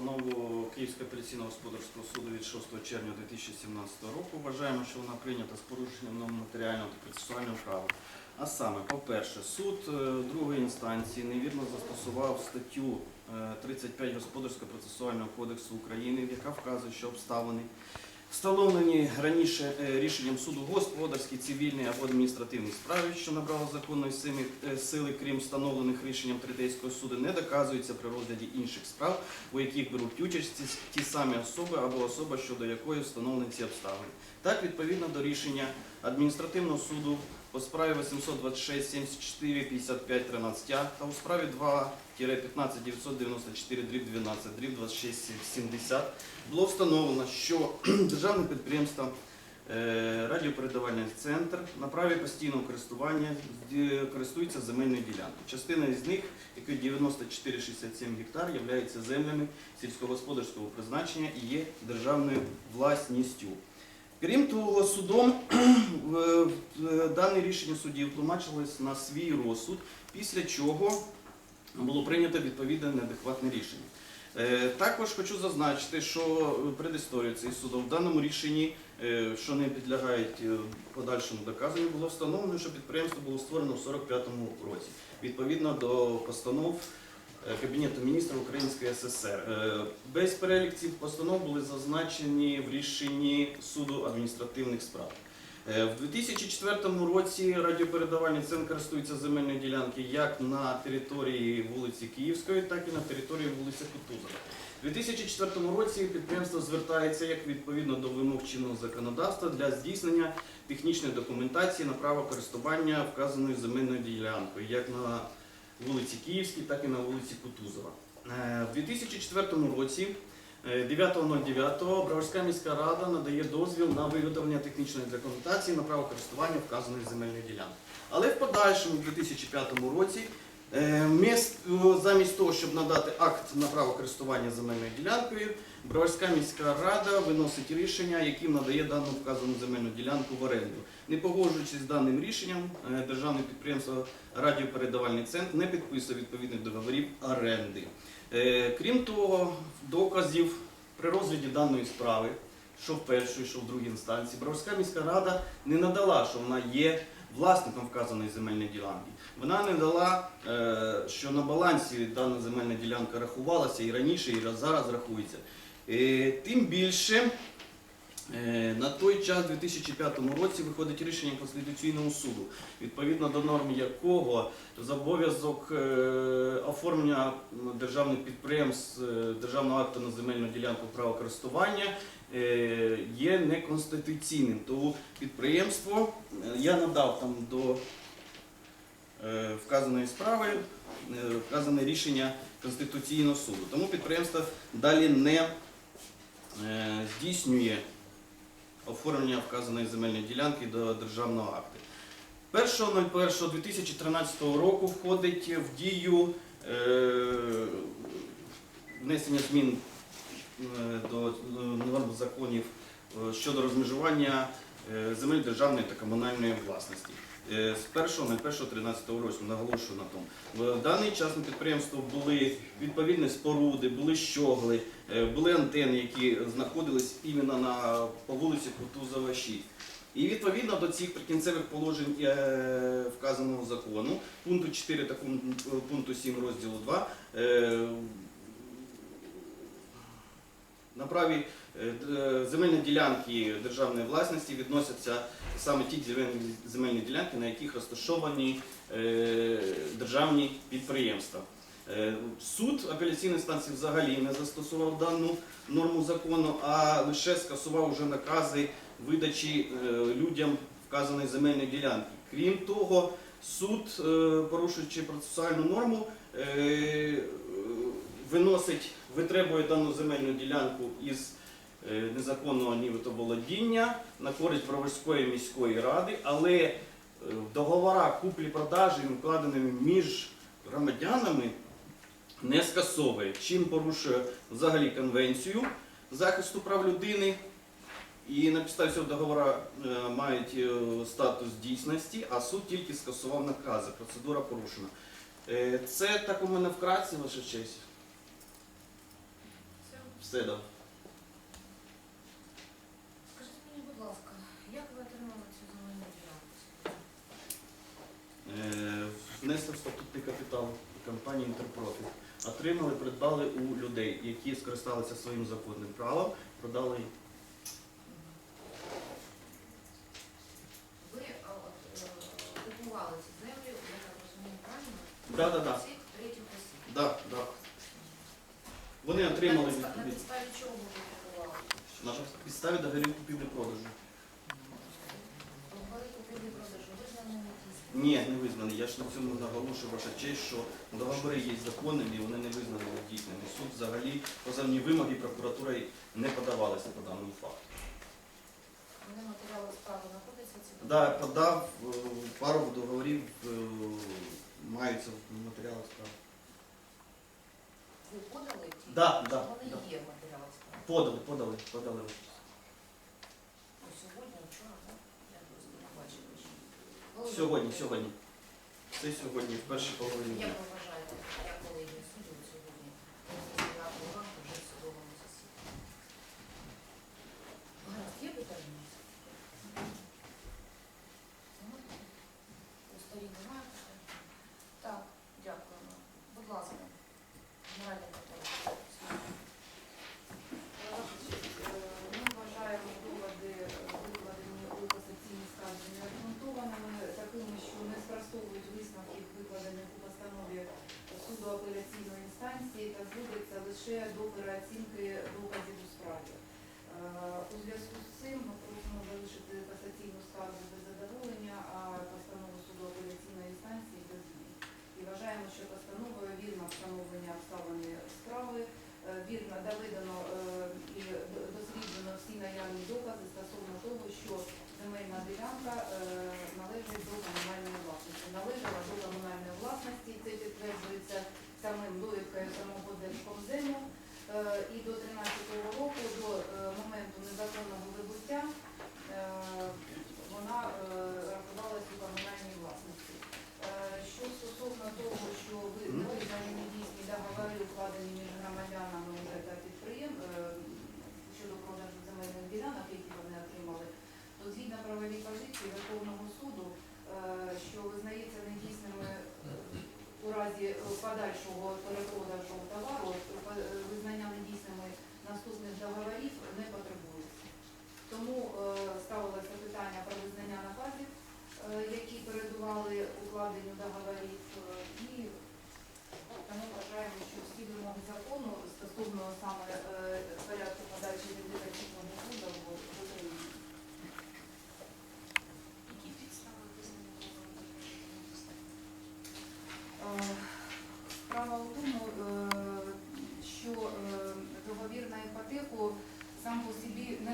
постанову Київського апеляційного господарського суду від 6 червня 2017 року. Вважаємо, що вона прийнята з порушенням матеріального та процесуального права. А саме, по-перше, суд е, другої інстанції невірно застосував статтю е, 35 Господарського процесуального кодексу України, яка вказує, що обставини, встановлені раніше е, рішенням суду господарській, цивільній або адміністративній справі, що набрало законної сили, е, сили, крім встановлених рішенням третейського суду, не доказується при розгляді інших справ, у яких беруть участь ті самі особи або особа, щодо якої встановлені ці обставини. Так, відповідно до рішення адміністративного суду по справі 826 74 55 13 а та у справі 2 15 994 12 26 70 було встановлено, що державне підприємство радіопередавальний центр на праві постійного користування користується земельною ділянкою. Частина із них, який 94,67 гектар, є землями сільськогосподарського призначення і є державною власністю. Крім того, судом дане рішення судів тлумачилось на свій розсуд, після чого було прийнято відповідне неадекватне рішення. Е, Також хочу зазначити, що предісторія цих судов в даному рішенні, е, що не підлягають е, подальшому доказанню, було встановлено, що підприємство було створено в 45-му році, відповідно до постанов Кабінету міністрів Української ССР. Весь перелік цих постанов були зазначені в рішенні суду адміністративних справ. Е, В 2004 році радіопередавальний центр користується земельною ділянки як на території вулиці Київської, так і на території вулиці Кутузова. У 2004 році підприємство звертається як відповідно до вимог чинного законодавства для здійснення технічної документації на право користування вказаною земельною ділянкою, як на вулиці Київській, так і на вулиці Кутузова. Е, В 2004 році 9.09 Броварська міська рада надає дозвіл на виготовлення технічної документації на право користування вказаної земельної ділянки. Але в подальшому, в 2005 році, е, замість того, щоб надати акт на право користування земельною ділянкою, Броварська міська рада виносить рішення, яким надає дану вказану земельну ділянку в оренду. Не погоджуючись з даним рішенням, е, державне підприємство Радіопередавальний центр не підписує відповідних договорів оренди. Е, Крім того, доказів при розгляді даної справи, що в першій, що в другій інстанції, Броварська міська рада не надала, що вона є власником вказаної земельної ділянки. Вона не дала, е, що на балансі дана земельна ділянка рахувалася і раніше, і зараз рахується. Е, Тим більше. Е, На той час, у 2005 році, виходить рішення Конституційного суду, відповідно до норм якого зобов'язок е, оформлення державних підприємств е, державного акту на земельну ділянку права користування є неконституційним. Тому підприємство я надав там до вказаної справи вказане рішення Конституційного суду. Тому підприємство далі не здійснює оформлення вказаної земельної ділянки до державного акту. 1.01.2013 року входить в дію е, внесення змін е, до е, норм законів е, щодо розмежування земель державної та комунальної власності. Е, З 1.01.13 року наголошую на тому. В даний час на підприємство були відповідні споруди, були щогли, е, були антени, які знаходились іменно на по вулиці Кутузова 6. І відповідно до цих прикінцевих положень е, вказаного закону, пункту 4 та пункту- пункту 7 розділу 2, е, на праві земельні ділянки державної власності відносяться саме ті земельні- ділянки, на яких розташовані е, державні підприємства. Е, Суд апеляційної станції взагалі не застосував дану норму закону, а лише скасував вже накази видачі е, людям вказаної земельної ділянки. Крім того, суд, е, порушуючи процесуальну норму, е, е, виносить, витребує дану земельну ділянку із е, Е, незаконного нівитоволодіння на користь Броварської міської ради, але е, в договорах куплі-продажі, укладеними між громадянами, не скасовує, чим порушує взагалі конвенцію захисту прав людини. І на підставі цього договора е, мають статус дійсності, а суд тільки скасував накази. Процедура порушена. Це так у мене вкратце, ваша честь. Все, да. Е, внесли в статутний капітал компанії Інтерпрофіт, отримали, придбали у людей, які скористалися своїм законним правом, продали. Ви е, купували ці землі, я так розумію, правильно? Да, да, да. Вони отримали На На підставі чого ви купували? на підставі договорів купівлі продажу. Говорили купівлі продажу, ви ж нам. Ні, не визнаний. Я ж на цьому наголошую, ваша честь, що договори є законними, і вони не визнані дійсними. Суд взагалі позовні вимоги прокуратури не подавалися по даному факту. Вони матеріали справи знаходяться ці Да, подав е, пару договорів, е, маються матеріали справи. ви подали ті? Да, да, Вони да. є матеріали справи. Подали, подали, подали. Сьогодні, сьогодні. Це сьогодні, в першій половині. Як ви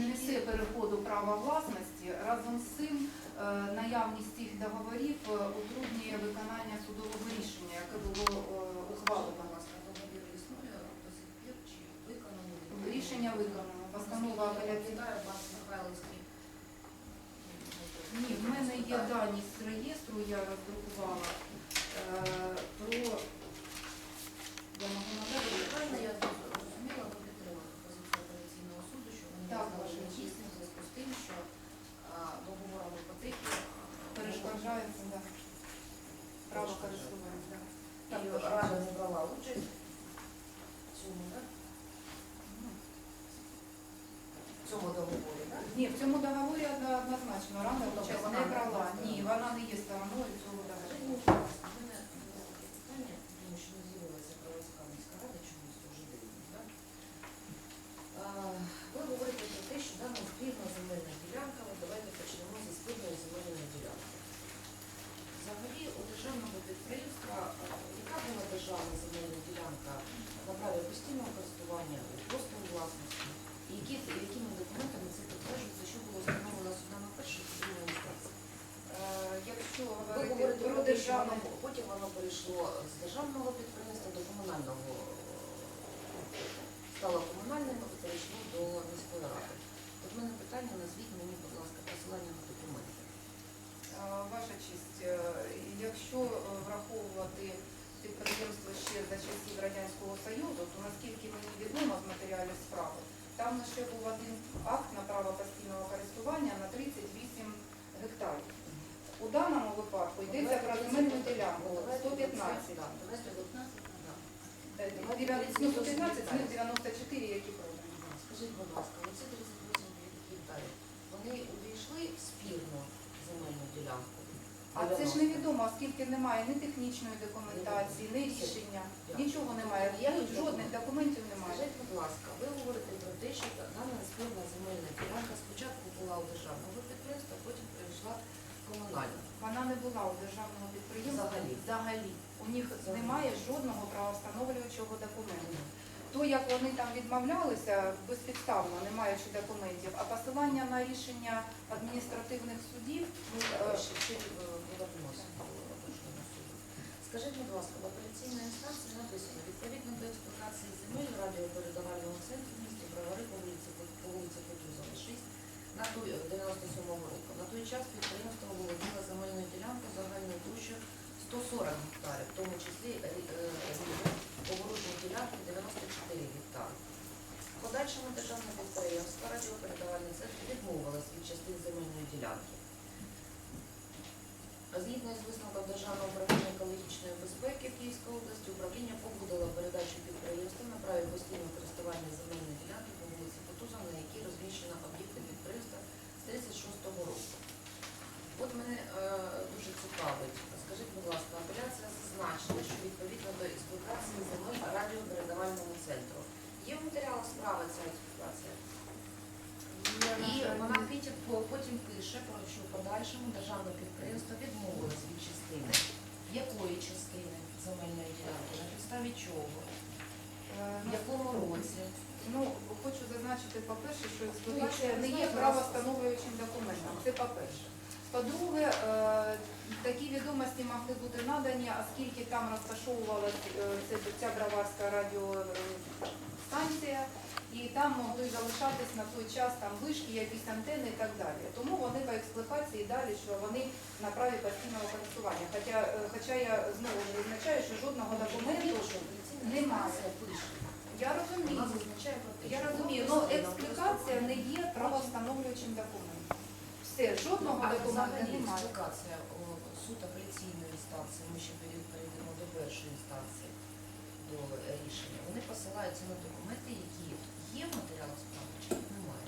не несе переходу права власності, разом з цим е, наявність цих договорів е, утруднює виконання судового рішення, яке було е, ухвалено. Рішення виконано. Постанова апеляційна. Ні, в мене є дані з реєстру, я роздрукувала. про отримувати підприємство ще за часів Радянського Союзу, то наскільки мені відомо з матеріалів справи, там ще був один акт на право постійного користування на 38 гектарів. У даному випадку йдеться про земельну ділянку 115. Е, ну, 115 з них 94, які продані. Скажіть, будь ласка, оці 38 гектарів, вони увійшли в спірну земельну ділянку? А це ж невідомо, оскільки немає ні технічної документації, ні рішення, нічого немає. Я тут жодних документів немає. Скажіть, будь ласка, ви говорите про те, що дана спірна земельна ділянка спочатку була у державного підприємства, потім перейшла в комунальне. Вона не була у державного підприємства Взагалі? взагалі. У них Взагалі. немає жодного правовстановлюючого документу. То, як вони там відмовлялися безпідставно, не маючи документів, а посилання на рішення адміністративних судів, Ну, Е, ще, ще е, повернемося до Верховного суду. Скажіть, будь ласка, в апеляційній інстанції написано, відповідно до експлуатації земель радіопередавального центру в місті Бровари по вулиці, по вулиці Кутузова, 6, на той, е, 97 року. На той час підприємство володіло земельною ділянкою загальною площею 140 гектарів, в тому числі поворотної ділянки 94 гектари. В подальшому державне підприємство радіопередавальний центр відмовилось від частин земельної ділянки. Згідно з висновком Державного управління екологічної безпеки Київської області, управління погодило передачу підприємства на праві постійного користування земельної ділянки по вулиці Кутузова, на якій розміщено об'єкти підприємства з 36-го року. От мене е, дуже цікавить. Скажіть, будь ласка, апеляція зазначила, що відповідно до експлуатації земель радіопередавальному центру. Є в матеріалах справи ця експлуатація? І вона потім пише, про що в подальшому державне зазначити, по-перше, що експлуатація не є правостановлюючим документом. Це по-перше. По-друге, е, такі відомості могли бути надані, оскільки там розташовувалася е, ця броварська радіостанція, і там могли залишатись на той час там вишки, якісь антени і так далі. Тому вони по експлуатації далі, що вони на праві постійного користування. Хоча, е, хоча я знову ж відзначаю, що жодного документу немає. Я розумію. Я розумію, але постійно експлікація не є правостановлюючим документом. Все, жодного А документа немає. експлікація суд апеляційної інстанції, ми ще пере- перейдемо до першої інстанції, до рішення. Вони посилаються на документи, які є в матеріалах справи, чи їх немає.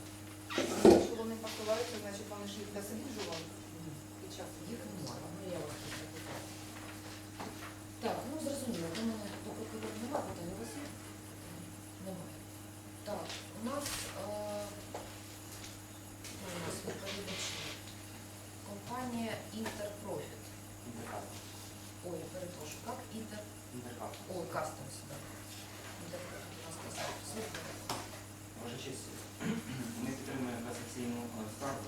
Якщо вони посилаються, значить вони ж їх досліджували Ні. під час Їх немає, ну я вас. Так, ну зрозуміло, до мене до прокурора немає питань, у вас є? Немає. Так, у нас, е, ну, у нас відповідачі. Компанія Інтерпрофіт. Ой, я перепрошую, як Інтер... Ой, Кастомс, да. Інтерпрофіт у нас Кастомс. Слухаю. Ваша честь, ми підтримуємо касаційну е, скаргу.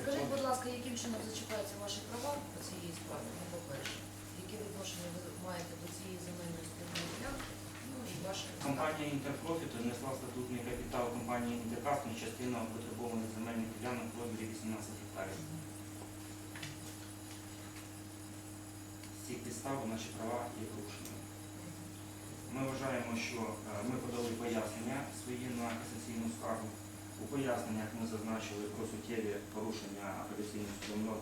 Скажіть, будь ласка, яким чином зачіпаються ваші права по цієї справі, ну, по-перше? Яке відношення ви маєте до цієї земельної спільної ділянки? Ну і ваші Компанія Інтерпрофіт внесла в статутний капітал компанії Інтеркастом частину витребованих земельних ділянок в розмірі 18 гектарів. З цих підстав наші права є порушеними. Ми вважаємо, що е, ми подали пояснення свої на касаційну скаргу. У поясненнях ми зазначили про суттєві порушення апеляційних судом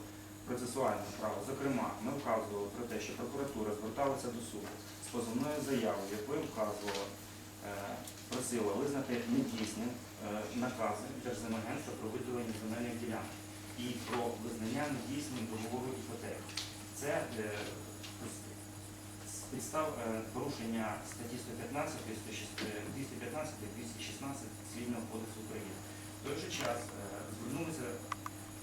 процесуального права. Зокрема, ми вказували про те, що прокуратура зверталася до суду з позовною заявою, якою вказувала, е, просила визнати недійсним е, накази Держземагентства про виділення земельних ділянок і про визнання недійсним договору іпотеки. Це е, підстав е, порушення статті 115, 215, 216 Цивільного кодексу України. В той же час е, звернулися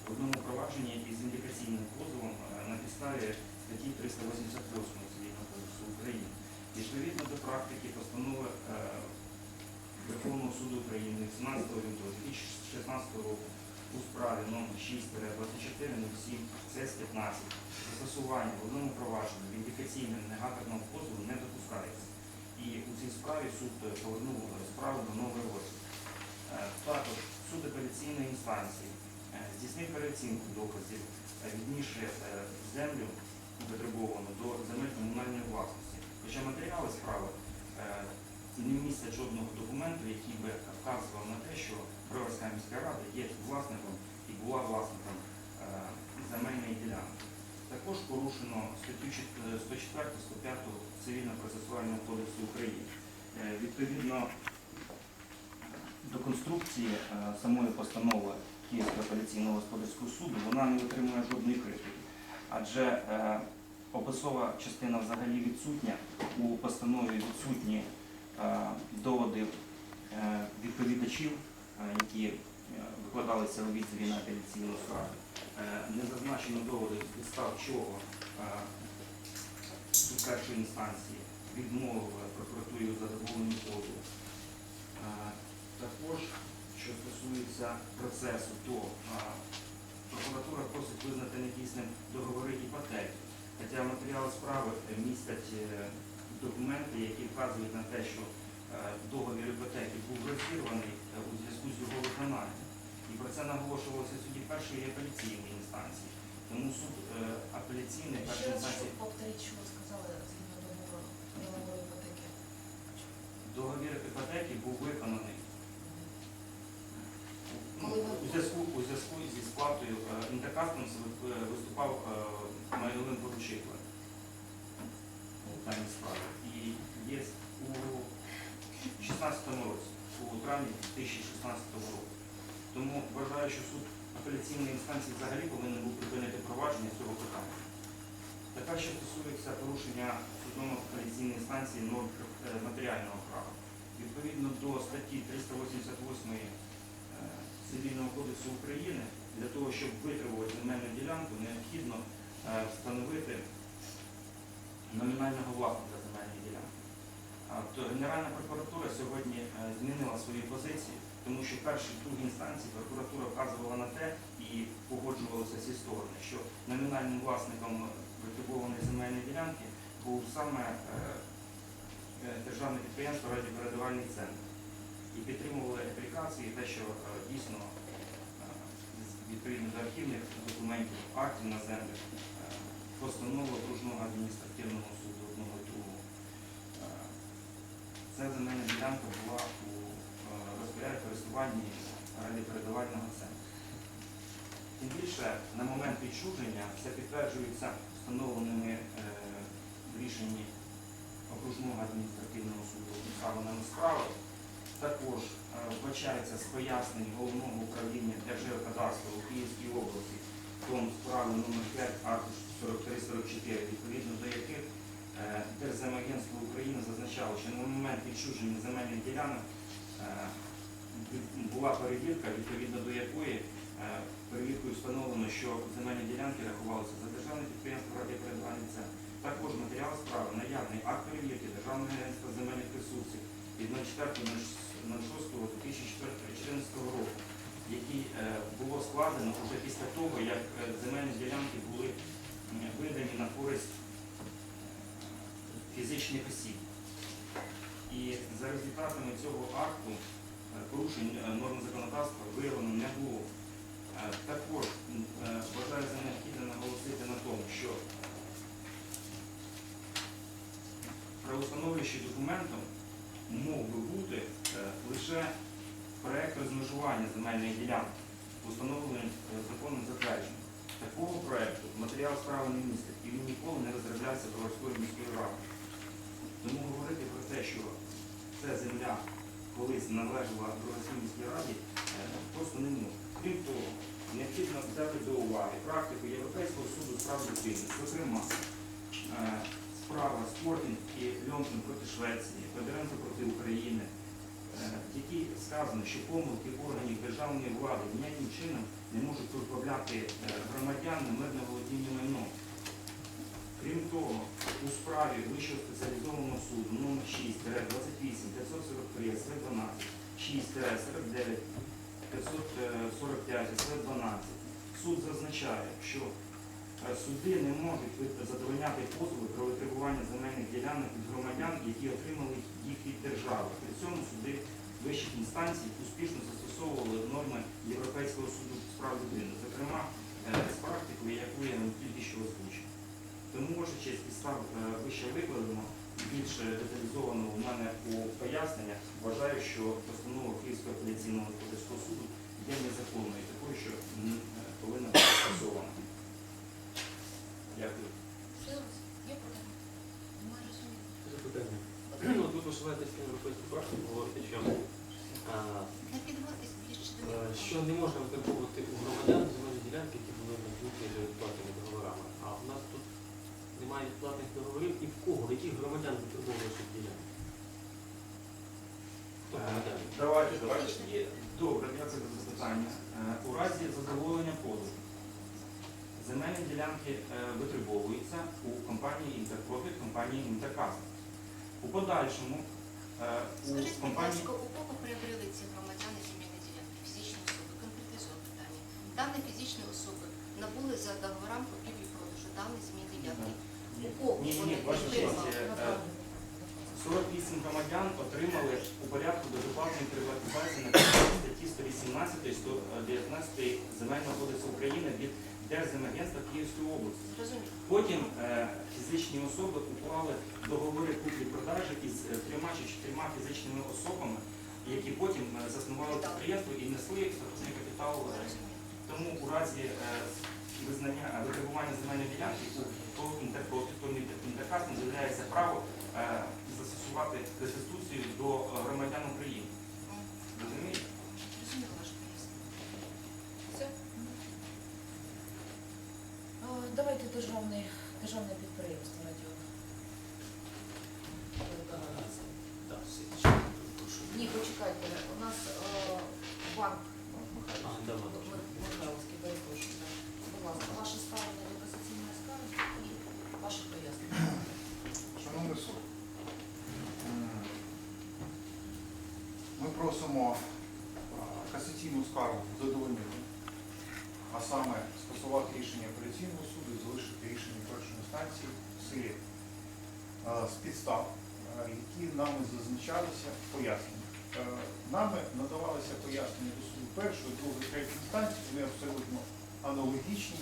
в одному провадженні із індикаційним позовом е, на підставі статті 388 Цивільного кодексу України. Відповідно до практики постанови Верховного суду України 17 лютого 2016 року у справі номер 6-2407 ЦС 15 застосування в одному провадженні індикаційного негаторного позову не допускається. І у цій справі суд повернув справу до нової розгляд. Е, Також суд апеляційної інстанції е, здійснив переоцінку доказів, е, віднісши е, землю витребовану до земель комунальної власності. Хоча матеріали справи не містять жодного документу, який би вказував на те, що Броварська міська рада є власником і була власником е, земельної ділянки. Також порушено статтю 104 105 Цивільно-процесуального кодексу України. Е, Відповідно до конструкції е, самої постанови Київського апеляційного господарського суду вона не отримує жодної критики, адже е, описова частина взагалі відсутня. У постанові відсутні доводи відповідачів, які е, викладалися у відзиві на апеляційну скаргу. Е, Не зазначено доводи підстав чого е, першої інстанції відмовив прокуратурі у задоволенні позову. Е, Також, що стосується процесу, то е, прокуратура просить визнати недійсним договори іпотеки. Хоча матеріали справи е, містять е, документи, які вказують на те, що е, договір іпотеки був розірваний е, у зв'язку з його виконанням. І про це наголошувалося в суді першої і апеляційної інстанції. Тому суд е, апеляційний першої інстанції повторіть, що ви сказали згідно договору іпотеки. договір іпотеки був виконаний Ну, у зв'язку у зв'язку зі сплатою е, інтеркастом виступав е, майновим поручителем у даній справі. І є 2016 році, у травні 2016 року. Тому вважаю, що суд апеляційної інстанції взагалі повинен був припинити провадження цього питання. Така що стосується порушення судом апеляційної інстанції норм е, матеріального права. Відповідно до статті 388 е, Цивільного кодексу України для того, щоб витребувати земельну ділянку, необхідно е, встановити номінального власника земельної ділянки. То Генеральна прокуратура сьогодні е, змінила свою позицію, тому що в першій і другій інстанції прокуратура вказувала на те і погоджувалися всі сторони, що номінальним власником витребуваної земельної ділянки був саме е, е, державне підприємство Радіопередавальний центр і підтримували аплікації, те, що дійсно відповідно до архівних документів, актів на землю, постанова окружного адміністративного суду одного і другого. Е, Ця земельна ділянка була у е, розпорядженні користуванні радіопередавального центру. Тим більше на момент відчуження це підтверджується встановленими е, в рішенні окружного адміністративного суду обставинами справи. Також е, вбачається з пояснень головного управління Держгеокадастру у Київській області, том справи номер 5 аркуш 43-44, відповідно до яких Держземагентство України зазначало, що на момент відчуження земельних ділянок е, була перевірка, відповідно до якої е, перевіркою встановлено, що земельні ділянки рахувалися за державне підприємство радіопередавальний центр. Також матеріал справи наявний акт перевірки Державного агентства земельних ресурсів від 04.06.2014 року, який е, було складено вже після того, як е, земельні ділянки були видані на користь е, фізичних осіб. І за результатами цього акту е, порушень е, норм законодавства виявлено не було. Е, Також вважаю за необхідне наголосити на тому, що правоустановлюючим документом мог би бути лише проект розмежування земельної ділянки, установлений законом затвердженим. Такого проекту матеріал справи не містить і він ніколи не розроблявся Броварською міською радою. Тому говорити про те, що ця земля колись належала Броварській міській раді, е, просто не можна. Крім того, необхідно взяти до уваги практику Європейського суду з прав дитини, зокрема, е, справа Спортінг і Льонкін проти Швеції, Федоренко проти України, е, в якій сказано, що помилки органів державної влади ніяким чином не можуть позбавляти громадян мирне володіння майном. Крім того, у справі Вищого спеціалізованого суду номер 6 28 543 СВ 12 6 49 545 СВ 12 суд зазначає, що е, суди не можуть задовольняти позови про витребування земельних ділянок від громадян, які отримали їх від держави. При цьому суди вищих інстанцій успішно застосовували норми Європейського суду з прав людини, зокрема е, з практикою, яку я тільки що озвучив. Тому, ваша честь, підстав е, вище викладено, більш деталізовано у мене у поясненнях, вважаю, що постанова Київського апеляційного господарського суду є незаконною, такою, що м, повинна бути скасована. Дякую. Є питання? Запитання. Ну, Тут посилаєтесь на європейську практику, говорите, що, е, що не можна витребувати у громадян земельні ділянки, які були набуті за договорами. А в нас тут немає відплатних договорів і в кого, в яких громадян витребовуються ділянки? Хто Е. Давайте, давайте. Добре, дякую за запитання. Е, У разі задоволення позову земельні ділянки е, витребовуються у компанії Інтерпрофіт, компанії Інтеркаст. У подальшому у Скажіть, будь компанії ласка, у кого приобрели ці громадяни земельні ділянки, фізичні особи? Конкретизую питання. Дані фізичні особи набули за договорам купівлі-продажу дані земельні ділянки. Ні, ні, ні, ваша честь, е, е, 48 громадян отримали у порядку безоплатної приватизації на підставі статті 118 119 Земельного кодексу України від Держземагентства Київської області. Потім е, фізичні особи уклали договори куплі-продажі із е, трьома чи чотирма фізичними особами, які потім е, заснували підприємство і несли статутний капітал. е, Тому у разі е, визнання е, витребування земельної ділянки у інтеркас не з'являється право е, застосувати реституцію до е, громадян України. Розумієте? Все? Давайте державне, державне підприємство радіо. Ні, почекайте, у нас е, банк А, давай. Михайловський, перепрошую. Ласка, ваше ставлення до скарги і пояснення. Шановний суд, ми просимо касаційну скаргу задовольнити, а саме скасувати рішення апеляційного суду і залишити рішення першої інстанції в силі з підстав, які нами зазначалися поясненні. Е, Нами надавалися пояснення до суду першої, другої, третьої інстанції, вони абсолютно аналогічні.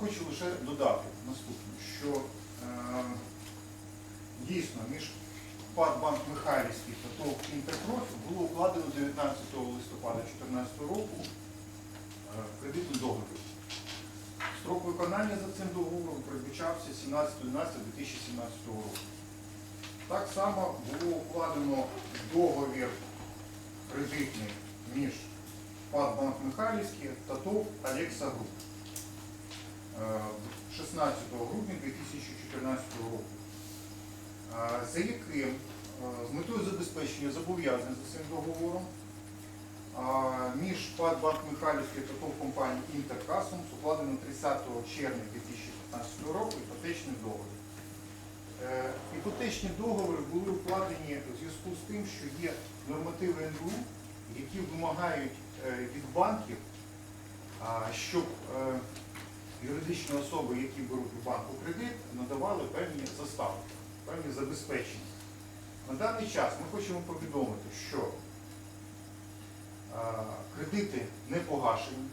Хочу лише додати наступне, що е, дійсно між Банк Михайлівський та ТОВ Інтерпрофі було укладено 19 листопада 2014 року е, кредитний договір. Строк виконання за цим договором передбачався 17.11.2017 року. Так само було укладено договір кредитний між Банк Михайлівський та ТОВ Алекса Груп. Е, 16 грудня 2014 року, е, за яким е, з метою забезпечення зобов'язань за цим договором е, між ПАД Банк Михайлівський та ТОВ компанії Інтеркасом укладено 30 червня 2015 року іпотечний договір. Іпотечні договори були укладені у зв'язку з тим, що є нормативи НБУ, які вимагають від банків, щоб е, юридичні особи, які беруть у банку кредит, надавали певні застави, певні забезпечення. На даний час ми хочемо повідомити, що кредити не погашені.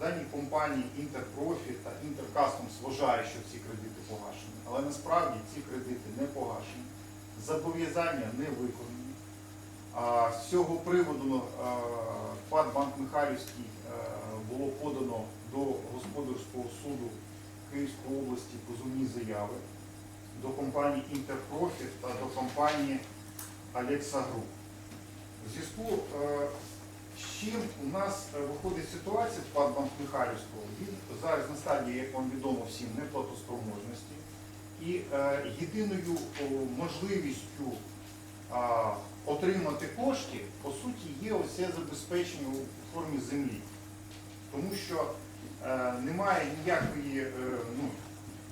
Дані компанії Інтерпрофі та Інтеркастомс вважають, що ці кредити погашені, але насправді ці кредити не погашені, зобов'язання не виконані. З цього приводу а, ПАД Банк Михайлівський було подано до господарського суду Київської області позовні заяви до компанії Інтерпрофіт та до компанії Алекса Груп. У зв'язку е, з чим у нас е, виходить ситуація в ПАД Банк Михайлівського, він зараз на стадії, як вам відомо всім, неплатоспроможності. І е, єдиною можливістю отримати кошти, по суті, є ось забезпечення у формі землі. Тому що е, немає ніякої, е, ну,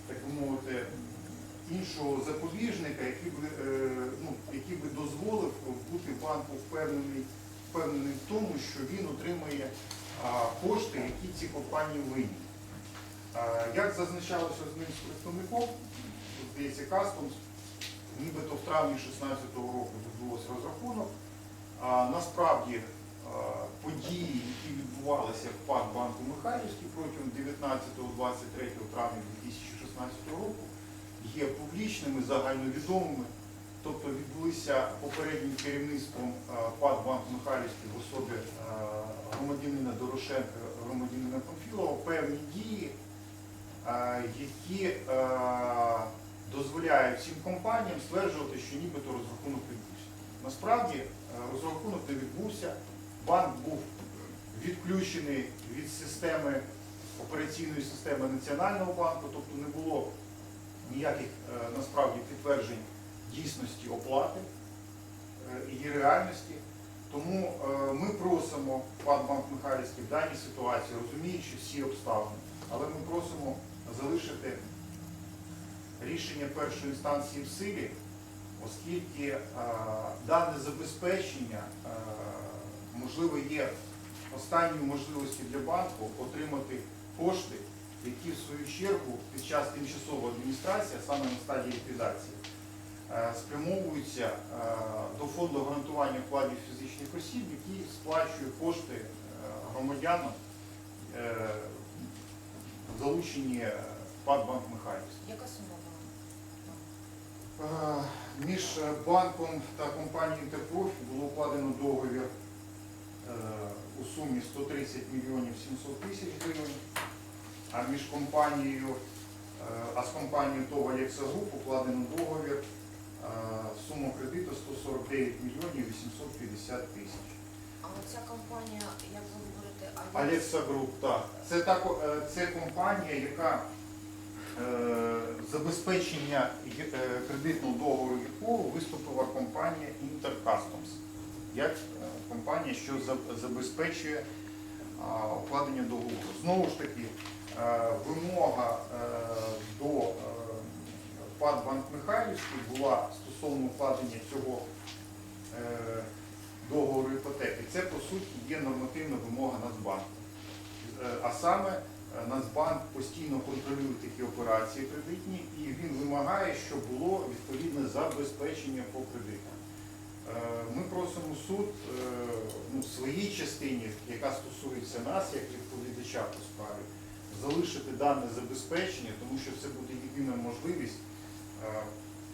так мовити, іншого запобіжника, який би, е, ну, який би дозволив бути банку впевнений, впевнений в тому, що він отримує а, кошти, які ці компанії винні. Е, Як зазначалося з ним з представником, здається, Customs, нібито в травні 2016 року відбувався розрахунок. А насправді події, які відбувалися в ПАК Банку Михайлівський протягом 19-23 травня 2016 року, є публічними, загальновідомими. Тобто відбулися попереднім керівництвом ПАД Банк Михайлівський в особі громадянина Дорошенка, громадянина Памфілова певні дії, які дозволяють всім компаніям стверджувати, що нібито розрахунок відбувся. Насправді е, розрахунок не відбувся, банк був відключений від системи операційної системи Національного банку, тобто не було ніяких е, насправді підтверджень дійсності оплати е, її реальності. Тому ми просимо ПАД Банк Михайлівський в даній ситуації, розуміючи всі обставини, але ми просимо залишити рішення першої інстанції в силі, оскільки е, дане забезпечення, е, можливо, є останньою можливістю для банку отримати кошти, які в свою чергу під час тимчасової адміністрації, саме на стадії ліквідації, е, спрямовуються до фонду гарантування вкладів фізичних осіб, який сплачує кошти громадянам, залучені в Михайлівський. Яка сума Між е, банком та компанією Інтерпрофі було укладено договір е, у сумі 130 мільйонів 700 тисяч гривень, а між компанією, е, а з компанією ТОВ Груп укладено договір сума кредиту 149 мільйонів 850 тисяч. А оця компанія, як ви говорите, Алекса Груп, так. Це, так, е, це компанія, яка забезпечення е, кредитного договору якого виступила компанія Intercustoms, як е, компанія, що забезпечує укладення договору. Знову ж таки, е, вимога е, до е, ПАД Банк Михайлівський була стосовно укладення цього е, договору іпотеки. Це по суті є нормативна вимога Нацбанку. Е, А саме е, Нацбанк постійно контролює такі операції кредитні і він вимагає, щоб було відповідне забезпечення по кредитам. Е, Ми просимо суд е, ну, в своїй частині, яка стосується нас, як відповідача по справі, залишити дане забезпечення, тому що це буде єдина можливість е,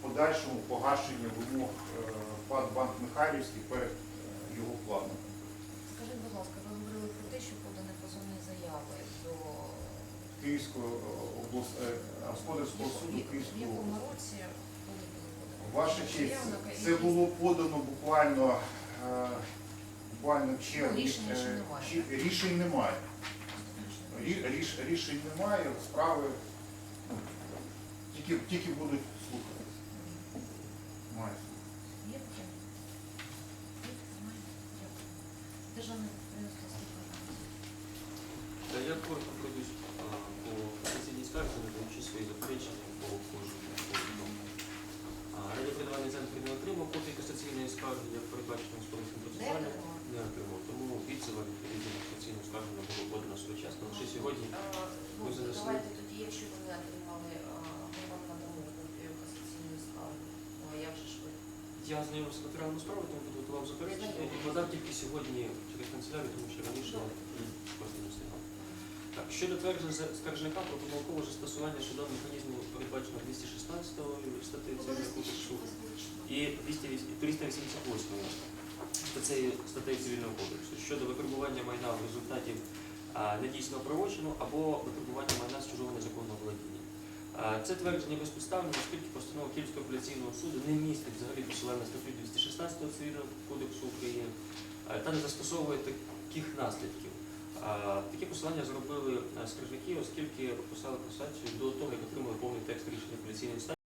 подальшому погашення вимог е, ПАД Банк Михайлівський перед е, його вкладником. Скажіть, будь ласка, ви говорили про те, що подані позовні заяви до Київського облас... е, господарського суду якому області. подано? Ваша честь, це було подано буквально, е, буквально червні. Ну, е, Рішень немає. Ріш- Рішень немає, справи ну, тільки, тільки будуть слухатися. Має. Є як передбачено господарським процесуальним. Не отримав. Тому відсила відповідно скаргу не було подано своєчасно. Лише сьогодні А, Ну, занесли? давайте тоді, якщо ви не отримали, ми вам надамо копію касаційної скарги. Ну, а як же ж я знайомився з матеріалами справи, тому підготував заперечення і подав тільки сьогодні через канцелярію, тому що раніше просто не встигав. Так, щодо тверджень за- скаржника про помилкове застосування судового механізму передбачено 216 статті Цивільного кодексу і 388 статтею Цивільного кодексу щодо випробування майна в результаті а, недійсного правочину або випробування майна з чужого незаконного володіння. Це твердження безпідставне, оскільки постанова Київського апеляційного суду не містить взагалі посилання статтю 216 Цивільного кодексу України та не застосовує таких наслідків. А, Таке посилання зробили скаржники, оскільки писали касацію до того, як отримали повний текст рішення апеляційної інстанції.